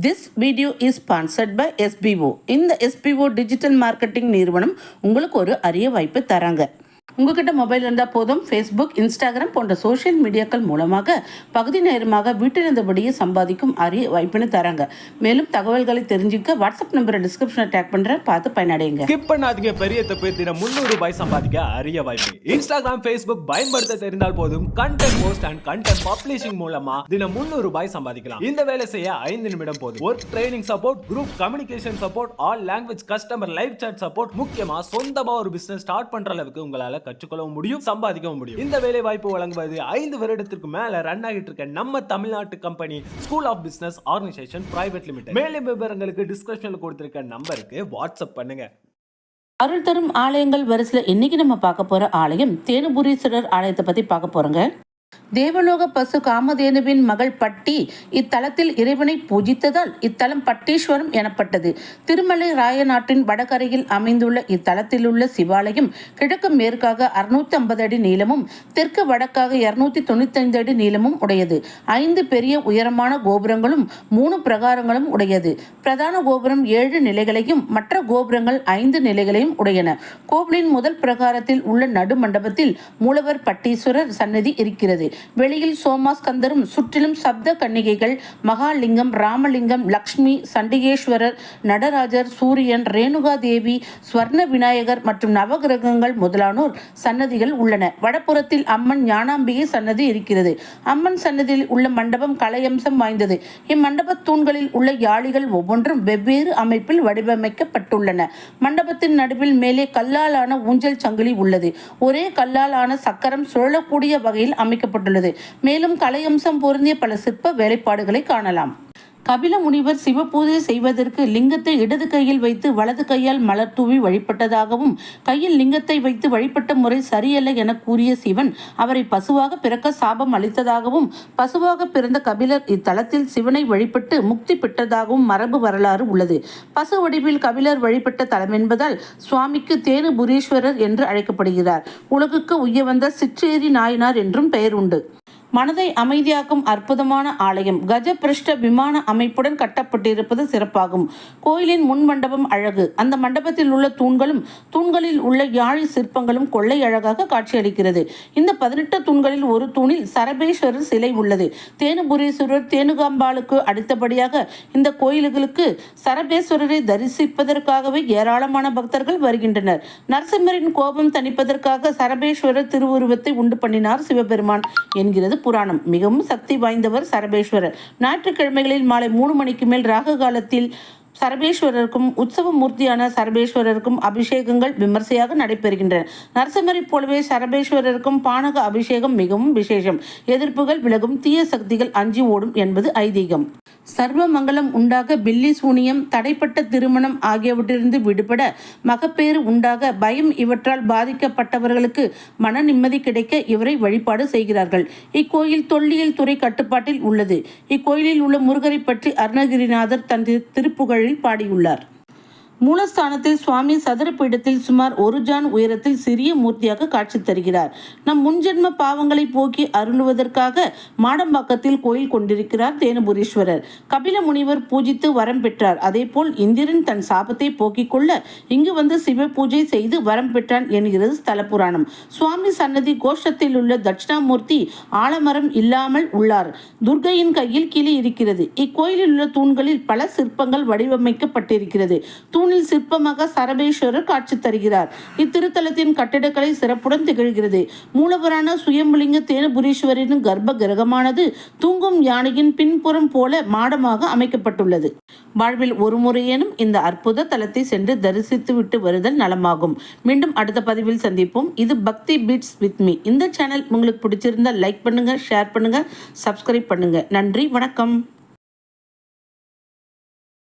This video is sponsored by SPO இந்த SPO digital marketing நிறுவனம் உங்களுக்கு ஒரு அரிய வாய்ப்பு தராங்க. உங்ககிட்ட மொபைல் இருந்தால் போதும். ஃபேஸ்புக் இன்ஸ்டாகிராம் போன்ற சோஷியல் மீடியாக்கள் மூலமாக பகுதி நேரமாக வீட்டிலிருந்தபடியே சம்பாதிக்கும் அரிய வாய்ப்புன்னு தராங்க. மேலும் தகவல்களை தெரிஞ்சுக்க வாட்ஸ்அப் நம்பரை டிஸ்கிரிப்ஷனில் டேக் பண்ணுறேன் பார்த்து பயனடையுங்க. ஸ்கிப் பண்ணாதீங்க பெரிய தப்பு. தினம் முந்நூறு ரூபாய் சம்பாதிக்க அரிய வாய்ப்பு. இன்ஸ்டாகிராம் ஃபேஸ்புக் பயன்படுத்த தெரிந்தால் போதும். Content post and content publishing மூலமா தினம் முந்நூறு ரூபாய் சம்பாதிக்கலாம். இந்த வேலை செய்ய ஐந்து நிமிடம் போதும். Work training support group communication support all language customer live chat support முக்கியமா சொந்தமா ஒரு பிசினஸ் ஸ்டார்ட் பண்ற அளவுக்கு உங்களால கற்றுக்கொள்ளவும் முடியும் சம்பாதிக்கவும் முடியும். இந்த வேலை வாய்ப்பு வழங்குவது ஐந்து வருடத்திற்கு மேல ரன் ஆகிட்டு இருக்க நம்ம தமிழ்நாட்டு company school of business organisation private limited மேலும் விவரங்களுக்கு டிஸ்கிரிப்ஷன்ல கொடுத்திருக்க நம்பருக்கு வாட்ஸ்அப் பண்ணுங்க. அருள் தரும் ஆலயங்கள் வரிசையில் இன்னைக்கு நம்ம பார்க்க போற ஆலயம் தேனுபுரீஸ்வரர் ஆலயத்தை பத்தி பார்க்க போறோங்க. தேவலோக பசு காமதேனுவின் மகள் பட்டி இத்தலத்தில் இறைவனை பூஜித்ததால் இத்தலம் பட்டீஸ்வரம் எனப்பட்டது. திருமலை ராய நாட்டின் வடகரையில் அமைந்துள்ள இத்தலத்தில் உள்ள சிவாலயம் கிழக்கு மேற்காக அறுநூத்தி ஐம்பது அடி நீளமும் தெற்கு வடக்காக இருநூத்தி தொண்ணூத்தைந்து அடி நீளமும் உடையது. ஐந்து பெரிய உயரமான கோபுரங்களும் மூணு பிரகாரங்களும் உடையது. பிரதான கோபுரம் ஏழு நிலைகளையும் மற்ற கோபுரங்கள் ஐந்து நிலைகளையும் உடையன. கோவிலின் முதல் பிரகாரத்தில் உள்ள நடுமண்டபத்தில் மூலவர் பட்டீஸ்வரர் சன்னதி இருக்கிறது. வெளியில் சோமாஸ்கந்தரும் சுற்றிலும் சப்த கன்னிகைகள் மகாலிங்கம் ராமலிங்கம் லக்ஷ்மி சண்டிகேஸ்வரர் நடராஜர் சூரியன் ரேணுகா தேவி ஸ்வர்ண விநாயகர் மற்றும் நவகிரகங்கள் முதலானோர் சன்னதிகள் உள்ளன. வடபுறத்தில் அம்மன் ஞானாம்பிகை சன்னதி இருக்கிறது. அம்மன் சன்னதியில் உள்ள மண்டபம் கலையம்சம் வாய்ந்தது. இம்மண்டப தூண்களில் உள்ள யாழிகள் ஒவ்வொன்றும் வெவ்வேறு அமைப்பில் வடிவமைக்கப்பட்டுள்ளன. மண்டபத்தின் நடுவில் மேலே கல்லாலான ஊஞ்சல் சங்கிலி உள்ளது. ஒரே கல்லாலான சக்கரம் சுழலக்கூடிய வகையில் செய்யப்பட்டுள்ளது மேலும் கலையம்சம் பொருந்திய பல சிற்ப வேலைப்பாடுகளை காணலாம். கபில முனிவர் சிவபூஜை செய்வதற்கு லிங்கத்தை இடது கையில் வைத்து வலது கையால் மலர் தூவி வழிபட்டதாகவும் கையில் லிங்கத்தை வைத்து வழிபட்ட முறை சரியல்ல என கூறிய சிவன் அவரை பசுவாக பிறக்க சாபம் அளித்ததாகவும் பசுவாக பிறந்த கபிலர் இத்தலத்தில் சிவனை வழிபட்டு முக்தி பெற்றதாகவும் மரபு வரலாறு உள்ளது. பசு வடிவில் கபிலர் வழிபட்ட தலம் என்பதால் சுவாமிக்கு தேனுபுரீஸ்வரர் என்று அழைக்கப்படுகிறார். உலகுக்கு உய்ய வந்த சிற்றேரி நாயனார் என்றும் பெயர் உண்டு. மனதை அமைதியாக்கும் அற்புதமான ஆலயம் கஜபிருஷ்ட விமான அமைப்புடன் கட்டப்பட்டிருப்பது சிறப்பாகும். கோயிலின் முன் மண்டபம் அழகு. அந்த மண்டபத்தில் உள்ள தூண்களும் தூண்களில் உள்ள யாழி சிற்பங்களும் கொள்ளை அழகாக காட்சியளிக்கிறது. இந்த பதினெட்டு தூண்களில் ஒரு தூணில் சரபேஸ்வரர் சிலை உள்ளது. தேனுபுரீஸ்வரர் தேனுகாம்பாளுக்கு அடுத்தபடியாக இந்த கோயில்களுக்கு சரபேஸ்வரரை தரிசிப்பதற்காகவே ஏராளமான பக்தர்கள் வருகின்றனர். நரசிம்மரின் கோபம் தணிப்பதற்காக சரபேஸ்வரர் திருவுருவத்தை உண்டு பண்ணினார் சிவபெருமான் என்கிறது புராணம். மிகவும் சக்தி வாய்ந்தவர் சரபேஸ்வரர். ஞாயிற்றுக்கிழமைகளில் மாலை மூணு மணிக்கு மேல் ராக காலத்தில் சரபேஸ்வரருக்கும் உற்சவ மூர்த்தியான சரபேஸ்வரருக்கும் அபிஷேகங்கள் விமர்சையாக நடைபெறுகின்றன. நரசிம்மரைப் போலவே சரபேஸ்வரருக்கும் பானக அபிஷேகம் மிகவும் விசேஷம். எதிர்ப்புகள் விலகும் தீய சக்திகள் அஞ்சி ஓடும் என்பது ஐதீகம். சர்வ மங்களம் உண்டாக பில்லி சூனியம் தடைப்பட்ட திருமணம் ஆகியவற்றிலிருந்து விடுபட மகப்பேறு உண்டாக பயம் இவற்றால் பாதிக்கப்பட்டவர்களுக்கு மன நிம்மதி கிடைக்க இவரை வழிபாடு செய்கிறார்கள். இக்கோயில் தொல்லியல் துறை கட்டுப்பாட்டில் உள்ளது. இக்கோயிலில் உள்ள முருகரை பற்றி அருணகிரிநாதர் தன் திருப்புகழ் திருப்புகழில் பாடியுள்ளார். மூலஸ்தானத்தில் சுவாமி சதுர பீடத்தில் சுமார் ஒரு ஜான் உயரத்தில் சிறிய மூர்த்தியாக காட்சி தருகிறார். நம் முன்ஜென்ம பாவங்களை போக்கி அருளுவதற்காக மாடம்பாக்கத்தில் கோயில் கொண்டிருக்கிறார் தேனுபுரீஸ்வரர். கபில முனிவர் பூஜித்து வரம் பெற்றார். அதேபோல் இந்திரன் தன் சாபத்தை போக்கிக் கொள்ள இங்கு வந்து சிவ பூஜை செய்து வரம் பெற்றான் என்கிறது ஸ்தல புராணம் சுவாமி சன்னதி கோஷத்தில் உள்ள தட்சிணாமூர்த்தி ஆலமரம் இல்லாமல் உள்ளார். துர்கையின் கையில் கிளி இருக்கிறது. இக்கோயிலில் உள்ள தூண்களில் பல சிற்பங்கள் வடிவமைக்கப்பட்டிருக்கிறது. தூணில் சிற்பமாக சரபேஸ்வரர் காட்சி தருகிறார். இத்திருத்தலத்தின் கட்டிடக்கலை சிறப்புடன் திகழ்கிறது. மூலவரான சுயம்புலிங்க தேனுபுரீஸ்வரின் கர்ப்ப கிரகமானது தூங்கும் யானையின் பின்புறம் போல மாடமாக அமைக்கப்பட்டுள்ளது. வாழ்வில் ஒரு முறையேனும் இந்த அற்புத தலத்தை சென்று தரிசித்து விட்டு வருதல் நலமாகும். மீண்டும் அடுத்த பதிவில் சந்திப்போம். இது பக்தி பீட்ஸ் வித் மீ. இந்த சேனல் உங்களுக்கு பிடிச்சிருந்தா லைக் பண்ணுங்க ஷேர் பண்ணுங்க சப்ஸ்கிரைப் பண்ணுங்க. நன்றி வணக்கம்.